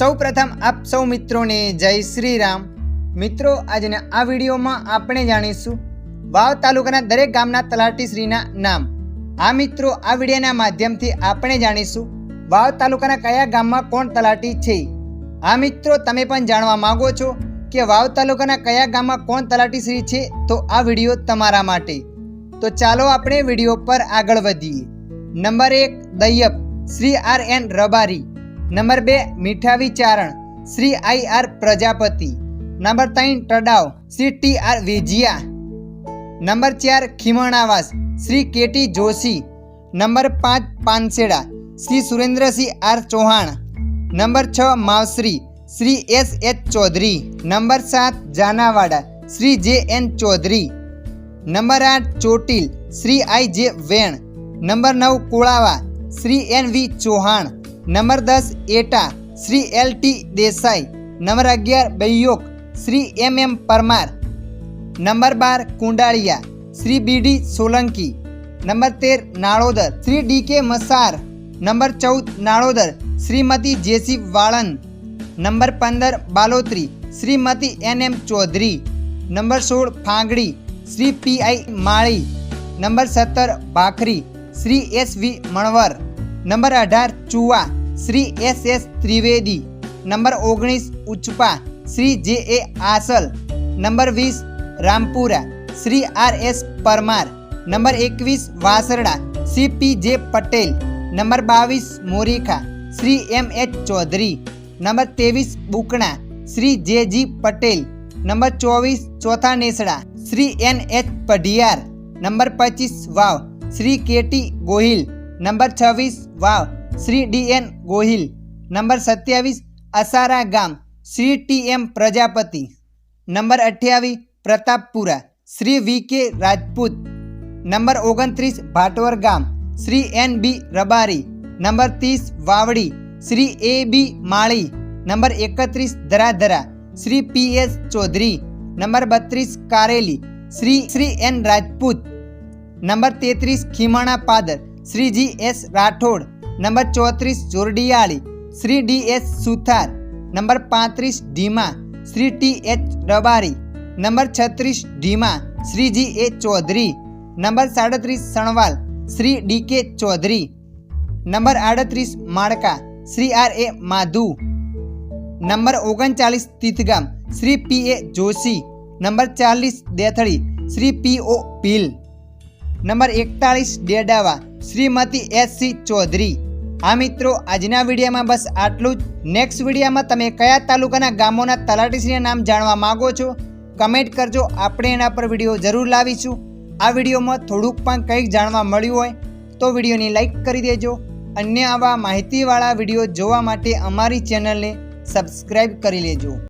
સૌ પ્રથમ આપ સૌ મિત્રોને જય શ્રી રામ. મિત્રો, આજના આ વિડીયોમાં આપણે જાણીશું વાવ તાલુકાના દરેક ગામના તલાટીશ્રીના નામ. આ મિત્રો, આ વિડીયોના માધ્યમથી આપણે જાણીશું વાવ તાલુકાના કયા ગામમાં કોણ તલાટી છે? આ મિત્રો, તમે પણ જાણવા માંગો છો કે વાવ તાલુકાના કયા ગામમાં કોણ તલાટીશ્રી છે? તો આ વીડિયો તમારા માટે. તો ચાલો આપણે વીડિયો પર આગળ વધીએ. નંબર એક Daiyap Shri R N Rabari. Number બે Mithavi Charan Shri I R Prajapati. Number ત્રણ, Tadav. Shri T R Vejiya. Number ચાર, Khimanavas. Shri K T Joshi. Number પાંચ, પાનસેડા. શ્રી સુરેન્દ્રસિંહ આર ચૌહાણ. નંબર છ, Mavshri. Shri S H Chaudhary. Number સાત, જાનાવાડા. શ્રી જે N Chaudhary. Number આઠ, ચોટીલ. શ્રી આઈ જે Ven. Number નવ, Kulava. Shri N V Chauhan. Number દસ Eta, Shri L T Desai, number અગિયાર Baiyok, Shri M M Parmar. Number બાર Kundaliya, Shri B D Solanki. Number તેર Nalodar, Shri D કે મસાર. Number ચૌદ નાળોદર, શ્રીમતી જેસી વાળન નંબર પંદર Balotri, Shrimati N M Chaudhary. Number સોળ Phangdi, Shri P I Mali. Number સત્તર Bhakhri Shri S V Manvar. Number અઢાર Chuva Shri S S Trivedi. Number ઓગણીસ Uchpa. Shri J A Asal. Number વીસ Rampura. Shri R S Parmar. Number એકવીસ Vasarda. Shri P J Patel. Number બાવીસ Morikha. Shri M H Chaudhary. Number ત્રેવીસ Bukna. Shri J G Patel. Number ચોવીસ Chotha Nesda. Shri N H Padhiyar. Number પચીસ Vav. Shri K T Gohil. Number છવ્વીસ Vav. Shri D N Gohil. Number સત્યાવીસ, અસારા ગામ. Shri T M Prajapati. Number અઠ્યાવીસ, પ્રતાપપુરા. શ્રી વી કે Rajput. Number ઓગણત્રીસ ભાટવર ગામ. Shri N B Rabari. Number ત્રીસ, Vavdi. Shri A B Mali. Number એકત્રીસ, Dharadhara. Shri P S Chaudhary. Number બત્રીસ, કારેલી. શ્રી શ્રી એન રાજપૂત. નંબર તેત્રીસ, Khimana Padar. Shri G S Rathod. Number ચોત્રીસ Jordiyali, Shri D S Suthar. Number પાંત્રીસ Dhima Shri T H Rabari. Number છત્રીસ Dhima Shri G A Chaudhary. Number સાડત્રીસ Sanval, Shri D K Chaudhary. Number આડત્રીસ Malka Shri R A Madhu. Number ઓગણચાલીસ Tithgam, Shri P A Joshi. Number ચાલીસ Dethli, Shri P O Bhil. Number એકતાળીસ Dedava Shrimati S C Chaudhary. આ મિત્રો, આજના વિડીયોમાં બસ આટલું જ. નેક્સ્ટ વિડીયોમાં તમે કયા તાલુકાના ગામોના તલાટીશ્રીના નામ જાણવા માગો છો? કમેન્ટ કરજો, આપણે એના પર વીડિયો જરૂર લાવીશું. આ વિડીયોમાં થોડુંક પણ કંઈક જાણવા મળ્યું હોય, તો વિડીયોની લાઈક કરી દેજો. અન્ય આવા માહિતીવાળા વીડિયો જોવા માટે અમારી ચેનલને સબસ્ક્રાઈબ કરી લેજો.